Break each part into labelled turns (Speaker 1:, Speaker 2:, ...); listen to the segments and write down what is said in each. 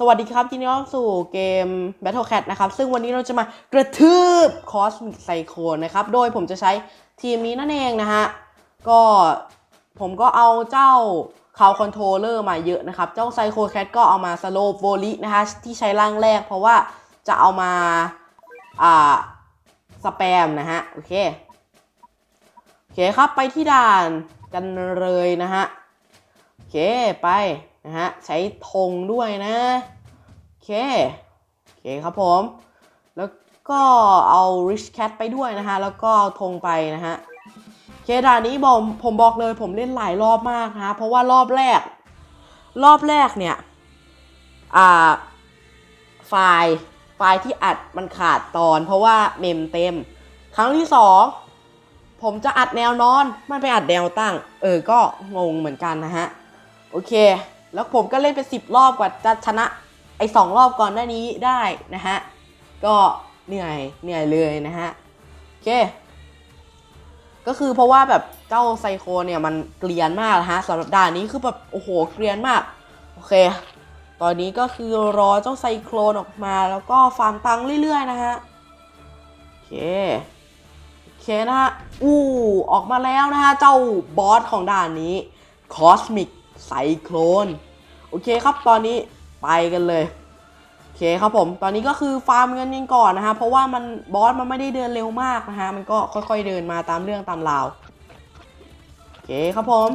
Speaker 1: สวัสดีครับยินดีต้อนรับสู่เกม Battle Cat นะครับ ซึ่งวันนี้เราจะมากระทืบ Cosmic Cyclone นะครับ โดยผมจะใช้ทีมนี้นั่นเองนะฮะ ก็ผมก็เอาเจ้าคาวคอนโทรเลอร์มาเยอะนะครับ เจ้าไซโคแคทก็เอามาสโลปโวลินะคะที่ใช้ร่างแรก เพราะว่าจะเอามา อ่า สแปมนะฮะ โอเค โอเคครับไปที่ด่านกันเลยนะฮะ เค ไป นะฮะ ใช้ธงด้วยนะโอเคโอเคครับผม แล้วก็เอา Rich Cat ไปด้วยนะฮะ แล้วก็เอาธงไปนะฮะโอเคด่านนี้ผมผมบอกเลยผมเล่นหลายรอบมากนะฮะ เพราะว่ารอบแรก รอบแรกเนี่ย อ่า ไฟล์ไฟล์ที่อัดมันขาดตอน เพราะว่าเมมเต็ม ครั้งที่สองผมจะอัดแนวนอน มันไปอัดแนวตั้ง เออ ก็งงเหมือนกันนะฮะ โอเค แล้วผมก็เล่นไปสิบรอบกว่าจะชนะไอ้สองรอบก่อนหน้านี้ได้นะฮะ ก็เหนื่อยเหนื่อยเลยนะฮะ โอเค ก็คือเพราะว่าแบบเจ้าไซโคเนี่ยมันเกลียนมากนะฮะสำหรับด่านนี้คือแบบโอ้โหเกลียนมาก โอเค ตอนนี้ก็คือรอเจ้าไซโคลนออกมาแล้วก็ฟาร์มตังค์เรื่อยๆนะฮะ โอเคโอเคนะฮะ อู้ออกมาแล้วนะฮะ เจ้าบอสของด่านนี้คอสมิก Cosmic Cyclone โอเคครับตอนนี้ไปกันเลยโอเคครับผมตอนนี้ก็คือฟาร์มเงินยังก่อนนะฮะเพราะว่ามันบอสมันไม่ได้เดินเร็วมากนะฮะมันก็ค่อยๆเดินมาตามเรื่องตามราวโอเคครับผม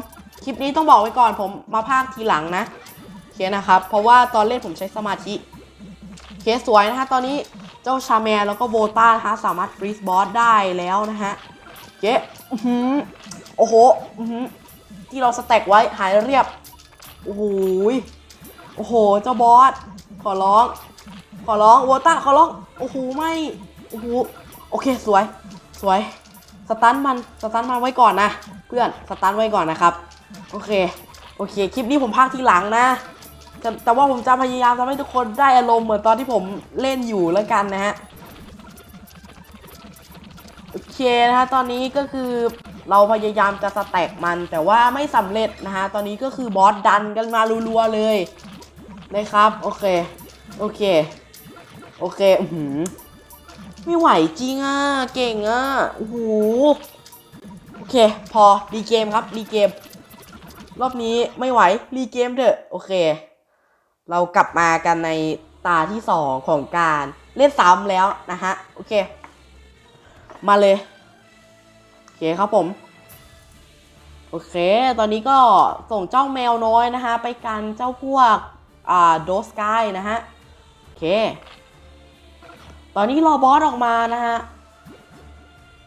Speaker 1: คลิปนี้ต้องบอกไว้ก่อนผมมาพากย์ทีหลังนะโอเคนะครับ เพราะว่าตอนเล่นผมใช้สมาธิโอเคสวยนะฮะตอนนี้เจ้าชาแมนแล้วก็โบต้านะฮะสามารถฟรีสบอสได้แล้วนะฮะเคอื้อหือโอ้โหอือ ที่เราสแต็กไว้หายเรียบ โอ้โหโอ้โห เจ้าบอส ขอร้อง ขอร้องโวต้าขอร้อง โอ้โห ไม่ โอ้โห โอเค สวย สวย สตันมัน สตันมันไว้ก่อนนะ เพื่อน สตันไว้ก่อนนะครับ โอเค โอเค คลิปนี้ผมพากทีหลังนะแต่แต่ว่าผมจะพยายามทำให้ทุกคนได้อารมณ์เหมือนตอนที่ผมเล่นอยู่แล้วกันนะฮะ โอเคนะฮะ ตอนนี้ก็คือ เราพยายามจะสแต็กมันแต่ว่าไม่สำเร็จนะฮะ ตอนนี้ก็คือบอสดันกันมารัวๆเลยนะครับ โอเค โอเค โอเคอือหือไม่ไหวจริงอะ เก่งอะโอ้โหโอเค พอรีเกมครับรีเกม รอบนี้ไม่ไหวรีเกมเถอะ โอเค เรากลับมากันในตาที่สองของการเล่นซ้ำแล้วนะฮะ โอเค มาเลย เคครับผม โอเค ตอนนี้ก็ส่งเจ้าแมวน้อยนะฮะไปกันเจ้าพวกอ่าโดสกายนะฮะ โอเค ตอนนี้รอบอสออกมานะฮะ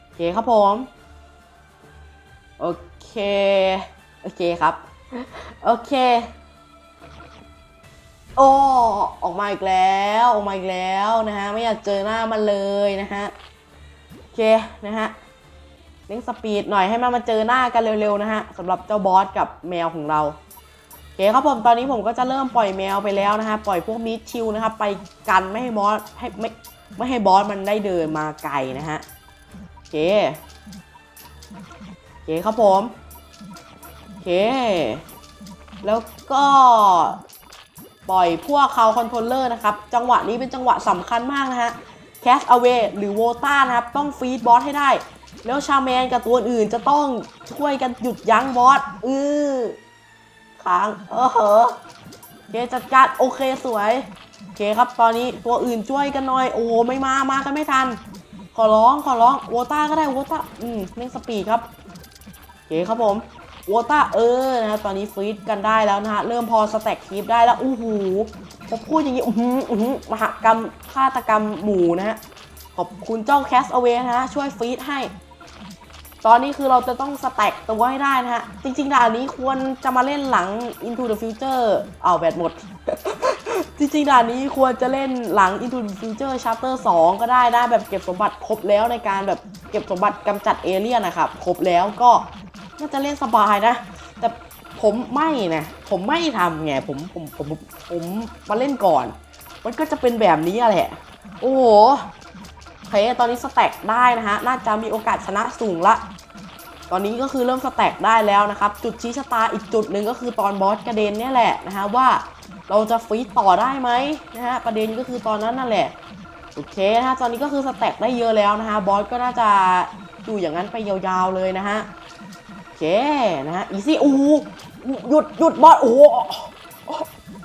Speaker 1: โอเคครับผม โอเค โอเคครับ โอเค โอ้ออกมาอีกแล้วออกมาอีกแล้วนะฮะ ไม่อยากเจอหน้ามันเลยนะฮะ โอเค นะฮะ เล่นสปีดหน่อยให้มันมาเจอหน้ากันเร็วๆนะฮะสำหรับเจ้าบอสกับแมวของเราโอเคครับผมตอนนี้ผมก็จะเริ่มปล่อยแมวไปแล้วนะฮะปล่อยพวกมิดชิลนะครับไปกันไม่ให้บอสให้ไม่ไม่ให้บอสมันได้เดินมาไกลนะฮะโอเคโอเคครับผมโอเค แล้วก็ปล่อยพวกเขาคอนโทรลเลอร์นะครับจังหวะนี้เป็นจังหวะสำคัญมากนะฮะแคสเอาเวหรือโวต้านะครับต้องฟีดบอสให้ได้ แล้วชาแมนกับตัวอื่นจะต้องช่วยกันหยุดยั้งบอสอือค้างเออเหอะโอเคจัดการโอเคสวยโอเคครับตอนนี้ตัวอื่นช่วยกันหน่อยโอ้ไม่มามากันไม่ทัน ขอร้องขอร้องโวต้าก็ได้โวต้าอืมเล่นสปีดครับโอเคครับผมโวต้าเออนะฮะตอนนี้ฟรีดกันได้แล้วนะฮะเริ่มพอสแต็กคีปได้แล้วอู้หูผมพูดอย่างนี้อื้อหืออื้อหือมหกรรมฆาตกรรมหมู่นะฮะขอบคุณเจ้าแคสเอาเวนะฮะช่วยฟรีดให้ ตอนนี้คือเราจะต้องสแต็กตัวให้ได้นะฮะ จริงๆด่านนี้ควรจะมาเล่นหลัง Into the Future เอาวแบตหมด จริงๆด่านนี้ควรจะเล่นหลัง Into the Future Chapter 2 ก็ได้นะแบบเก็บสมบัติครบแล้วในการแบบเก็บสมบัติกำจัดเอเลี่ยนนะครับ ครบแล้วก็น่าจะเล่นสบายนะ แต่ผมไม่นะ ผมไม่ทำไงผมผมผมผมมาเล่นก่อน มันก็จะเป็นแบบนี้แหละ โอ้โห ตอนนี้สแต็กได้นะฮะ น่าจะมีโอกาสชนะสูงละ ตอนนี้ก็คือเริ่มสแต็กได้แล้วนะครับ จุดชี้ชะตาอีกจุดหนึ่งก็คือตอนบอสกระเด็นเนี่ยแหละนะฮะว่าเราจะฟีดต่อได้ไหมนะฮะ ประเด็นก็คือตอนนั้นนั่นแหละ โอเคนะฮะ ตอนนี้ก็คือสแต็กได้เยอะแล้วนะฮะ บอสก็น่าจะอยู่อย่างนั้นไปยาวๆเลยนะฮะ โอเคนะฮะ อีซี่อู้หูหยุดหยุดบอสโอ้โห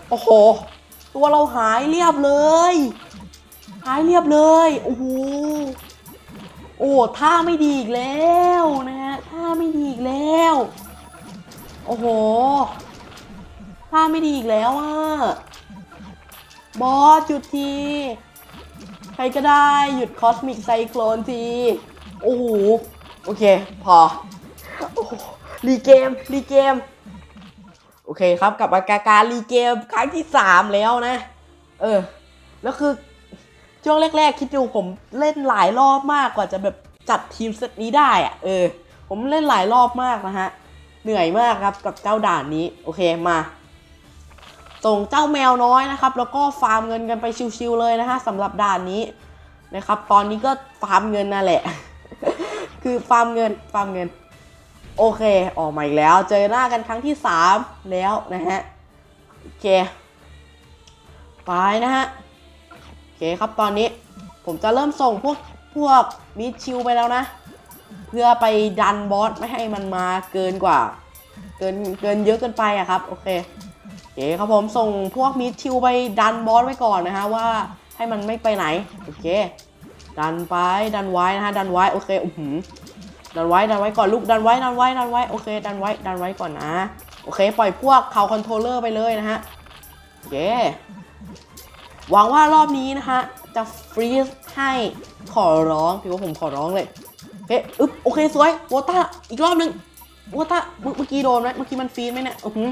Speaker 1: โอ้โห ตัวเราหายเรียบเลย หายเรียบเลย โอ้โห โอ้ท่าไม่ดีอีกแล้วนะฮะท่าไม่ดีอีกแล้ว โอ้โหท่าไม่ดีอีกแล้วอะบอสหยุดที ใครก็ได้หยุดคอสมิกไซโคลนที โอ้โห โอเค พอโอ้รีเกม รีเกม โอเคครับกลับมากาการรีเกมครั้งที่ 3 แล้วนะ เออ แล้วคือ ช่วงแรก ๆ คิดดูผมเล่นหลายรอบมากกว่าจะแบบจัดทีมเซตนี้ได้อะเออ ผมเล่นหลายรอบมากนะฮะ เหนื่อยมากครับกับเจ้าด่านนี้ โอเคมา ส่งเจ้าแมวน้อยนะครับ แล้วก็ฟาร์มเงินกันไปชิวๆเลยนะฮะสำหรับด่านนี้นะครับ ตอนนี้ก็ฟาร์มเงินนั่นแหละ คือฟาร์มเงินฟาร์มเงิน โอเค ออกมาอีกแล้ว เจอหน้ากันครั้งที่ 3 แล้วนะฮะ โอเค ไปนะฮะ เคครับตอนนี้ผมจะเริ่มส่งพวกพวกมิดชิลไปแล้วนะ เพื่อไปดันบอสไม่ให้มันมาเกินกว่า เกินเกินเยอะเกินไปอะครับโอเคโอเคครับผมส่งพวกมิดชิลไปดันบอสไว้ก่อนนะฮะว่าให้มันไม่ไปไหนโอเค ดันไปดันไว้นะฮะดันไว้โอเคอือหือดันไว้ดันไว้ก่อนลูกดันไว้ดันไว้ดันไว้โอเค ดันไว้ดันไว้ก่อนนะโอเค ปล่อยพวกเขาคอนโทรลเลอร์ไปเลยนะฮะโอเค หวังว่ารอบนี้นะฮะจะฟรีซให้ขอร้องพี่ว่าผมขอร้องเลยโอเคอึ๊บโอเคสวยวอต้าอีกรอบหนึ่งวอต้าเมื่อกี้โดนไหมเมื่อกี้มันฟรีซไหมเนี่ยอือหือ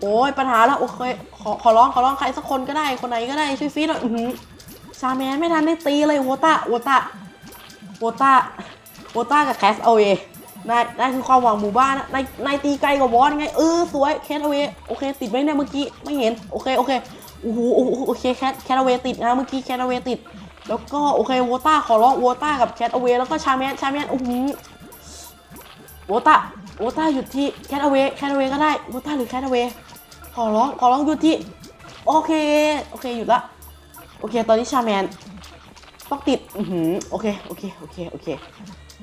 Speaker 1: โอ้ยปัญหาแล้วโอเคขอขอร้องขอร้องใครสักคนก็ได้คนไหนก็ได้ช่วยฟรีซหน่อยอือหือชาแมนไม่ทันได้ตีเลยวอต้าวอต้าวอต้าวอต้ากับแคสเอาเวนายนายคือความหวังหมู่บ้านนะนายนายตีไกลกว่าบอสไง เออ สวย แคสเอาเวโอเค ติดไหมเนี่ยเมื่อกี้ ไม่เห็น โอเค โอเค โอ้โหโอเคแคทแคทเอาเวติดนะเมื่อกี้แคทเอาเวติด แล้วก็โอเควอต้าขอร้องวอต้ากับแคทเอาเวแล้วก็ชาแมนชาแมนโอ้โหวอต้าวอต้าหยุดที่แคทเอาเวแคทเอาเวก็ได้วอต้าหรือแคทเอาเวขอร้องขอร้องหยุดที่โอเคโอเคหยุดละโอเคตอนนี้ชาแมนต้องติดอือหือโอเคโอเคโอเคโอเค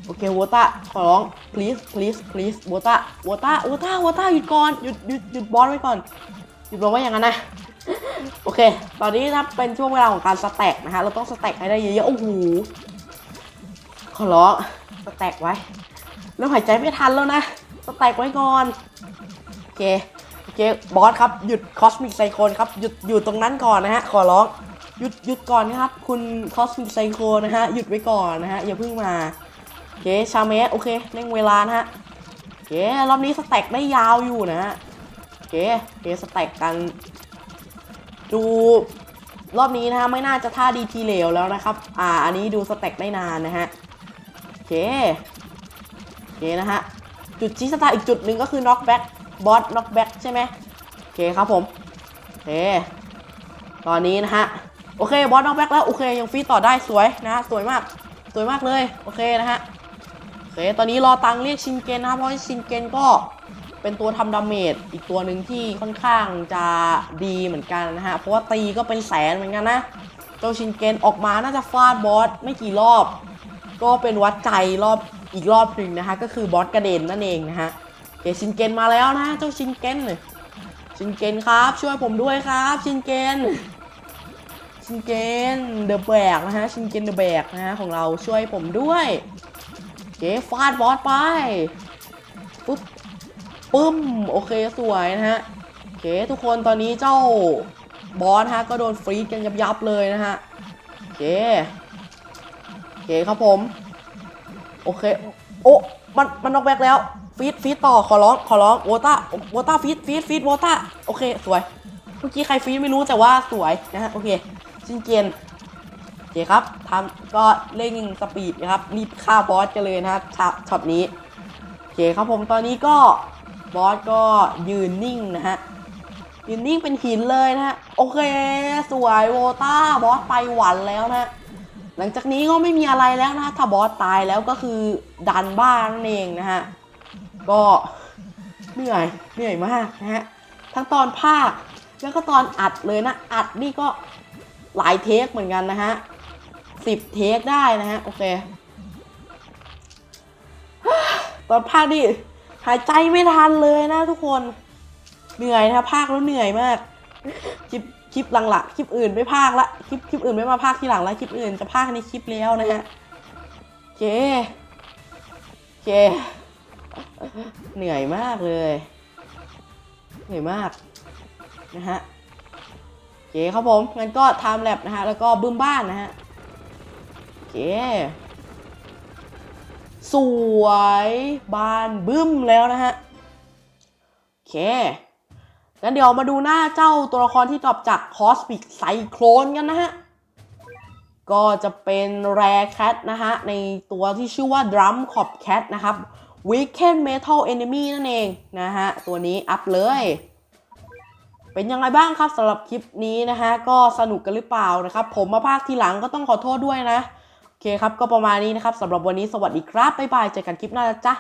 Speaker 1: โอเควอต้าขอร้อง please please please วอต้าวอต้าวอต้าวอต้าหยุดก่อน หยุดหยุดหยุดบอลไว้ก่อน หยุดบอลไว้อย่างนั้นนะ โอเค ตอนนี้นะเป็นช่วงเวลาของการสแต็กนะฮะ เราต้องสแต็กให้ได้เยอะๆ โอ้โห ขอร้องสแต็กไว้เริ่มหายใจไม่ทันแล้วนะ สแต็กไว้ก่อน โอเค โอเค บอสครับ หยุดคอสมิกไซโคนครับ หยุดอยู่ตรงนั้นก่อนนะฮะ ขอร้อง หยุดหยุดก่อนนะครับ คุณคอสมิกไซโคนะฮะ หยุดไว้ก่อนนะฮะ อย่าเพิ่งมา โอเค ชาเมสโอเคเร่งเวลานะฮะโอเค รอบนี้สแต็กได้ยาวอยู่นะฮะโอเคโอเค สแต็กกัน ดูรอบนี้นะฮะไม่น่าจะท่าดีทีเหลวแล้วนะครับ อ่า อันนี้ดูสเต็กได้นานนะฮะโอเคโอเคนะฮะจุดชี้สตาร์อีกจุดหนึ่งก็คือ knock back บอส knock back ใช่ไหมโอเคครับผมโอเคตอนนี้นะฮะโอเคบอส knock back แล้วโอเคยังฟีดต่อได้สวยนะฮะสวยมากสวยมากเลยโอเคนะฮะโอเคตอนนี้รอตังเรียกชินเกนนะครับเพราะชินเกนก็ เป็นตัวทำดาเมจอีกตัวหนึ่งที่ค่อนข้างจะดีเหมือนกันนะฮะ เพราะว่าตีก็เป็นแสนเหมือนกันนะ เจ้าชินเกนออกมาน่าจะฟาดบอสไม่กี่รอบ ก็เป็นวัดใจรอบอีกรอบหนึ่งนะฮะก็คือบอสกระเด็นนั่นเองนะฮะโอเคชินเกนมาแล้วนะเจ้าชินเกนชินเกนครับช่วยผมด้วยครับชินเกนชินเกนเดอะแบกนะฮะชินเกนเดอะแบกนะฮะของเราช่วยผมด้วยเคฟาดบอสไปปุ๊บ ปึ้ม โอเคสวยนะฮะโอเคทุกคนตอนนี้เจ้าบอสฮะก็โดนฟรีดกันยับยับเลยนะฮะโอเคโอเคครับผม โอเค โอ้มันมันนอกแบกแล้วฟีดฟีดต่อขอร้องขอร้องโวต้าโวต้าฟีดฟีดฟีดโวต้าโอเคสวยเมื่อกี้ใครฟีดไม่รู้แต่ว่าสวยนะฮะโอเคชินเกนโอเคครับทำก็เร่งสปีดนะครับรีบฆ่าบอสกันเลยนะฮะช็อตนี้โอเคครับผมตอนนี้ก็ บอสก็ยืนนิ่งนะฮะ ยืนนิ่งเป็นหินเลยนะฮะ โอเค สวยโวต้าบอสไปหวันแล้วนะฮะ หลังจากนี้ก็ไม่มีอะไรแล้วนะถ้าบอสตายแล้วก็คือดันบ้านนั่นเองนะฮะ ก็เหนื่อยเหนื่อยมากนะฮะ ทั้งตอนภาคแล้วก็ตอนอัดเลยนะ อัดนี่ก็หลายเทคเหมือนกันนะฮะสิบเทคได้นะฮะ โอเค ตอนภาคนี่ หายใจไม่ทันเลยนะทุกคน เหนื่อยนะภาคแล้วเหนื่อยมาก คลิปคลิปหลังๆคลิปอื่นไม่ภาคละ คลิปคลิปอื่นไม่มาภาคทีหลังละคลิปอื่นจะภาคในคลิปแล้วนะฮะเคเคเหนื่อยมากเลย เหนื่อยมากนะฮะเคครับผมงั้นก็ time lap นะฮะแล้วก็บึ้มบ้านนะฮะโอเค สวยบานบึ้มแล้วนะฮะโอเคงั้นเดี๋ยวมาดูหน้าเจ้าตัวละครที่ตอบจาก Cosmic Cyclone กันนะฮะ ก็จะเป็นแร r แค t นะฮะ ในตัวที่ชื่อว่า Drum Cop Cat นะครับ Weekend Metal Enemy นั่นเองนะฮะ ตัวนี้อัพเลย เป็นยังไงบ้างครับสำหรับคลิปนี้นะฮะ ก็สนุกกันหรือเปล่านะครับ ผมมาภาคทีหลังก็ต้องขอโทษด้วยนะ เคครับ ก็ประมาณนี้นะครับสำหรับวันนี้สวัสดีครับ บ๊ายบาย เจอกันคลิปหน้านะจ้ะ